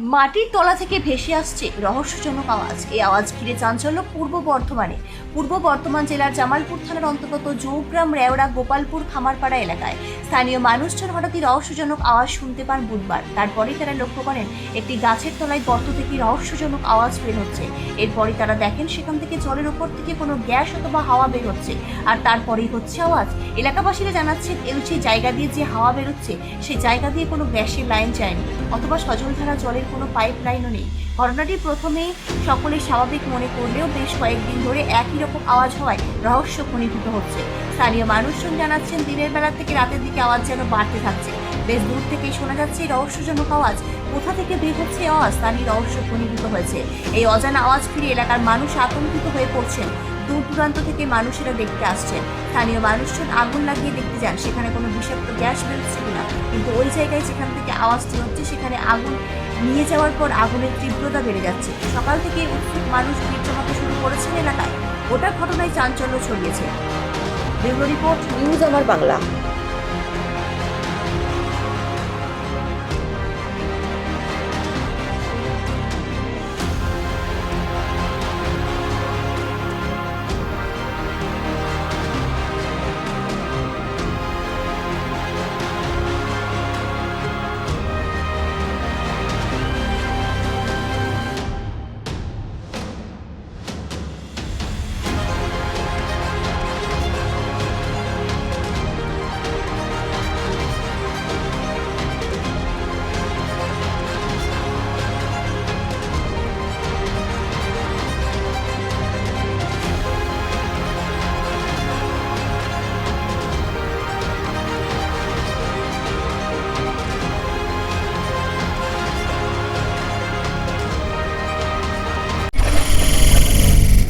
মাটির তলা থেকে ভেসে আসছে রহস্যজনক আওয়াজ। এই আওয়াজ ঘিরে চাঞ্চল্য পূর্ব বর্ধমানে। পূর্ব বর্ধমান জেলার জামালপুর থানার অন্তর্গত জৌগ্রাম, রেওড়া, গোপালপুর, খামারপাড়া এলাকায়। স্থানীয় মানুষজন হঠাৎই রহস্যজনক আওয়াজ শুনতে পান বুধবার। তারপরেই তারা লক্ষ্য করেন, একটি গাছের তলায় গর্ত থেকে রহস্যজনক আওয়াজ বের হচ্ছে। এরপরই তারা দেখেন সেখান থেকে জলের ওপর থেকে কোনো গ্যাস অথবা হাওয়া বের হচ্ছে। আর তারপরেই হচ্ছে আওয়াজ। এলাকাবাসীরা জানাচ্ছেন এই যে জায়গা দিয়ে যে হাওয়া বেরোচ্ছে সেই জায়গা দিয়ে কোনো গ্যাসের লাইন যায়নি। অথবা সজলধারা জলের কোনো পাইপ লাইনও নেই। ঘটনাটি প্রথমে সকলে স্বাভাবিক মনে করলেও বেশ কয়েকদিন ধরে একই রকম আওয়াজ হওয়ায় রহস্য ঘনীভূত হচ্ছে। স্থানীয় মানুষজন জানাচ্ছেন, দিনের বেলা থেকে রাতের দিকে আওয়াজ যেন বাড়তে থাকছে। বেশ দূর থেকেই শোনা যাচ্ছে রহস্যজনক আওয়াজ কোথা থেকে বের হচ্ছে? আওয়াজ তা রহস্য ঘনীভূত হয়েছে। এই অজানা আওয়াজ ফিরে এলাকার মানুষ আতঙ্কিত হয়ে পড়ছেন। দূর দূরান্ত থেকে মানুষেরা দেখতে আসছেন। স্থানীয় মানুষজন আগুন লাগিয়ে দেখতে যান, সেখানে কোনো বিষাক্ত গ্যাস বেরোচ্ছে কিনা। কিন্তু ওই জায়গায় যেখান থেকে আওয়াজটি হচ্ছে সেখানে আগুন নিয়ে যাওয়ার পর আগুনের তীব্রতা বেড়ে যাচ্ছে। সকাল থেকে উৎসুক মানুষ ভিড় শুরু করেছেন এলাকায়। ওটা ঘটনায় চাঞ্চল্য ছড়িয়েছে। ব্যুরো রিপোর্ট, নিউজ আমার বাংলা।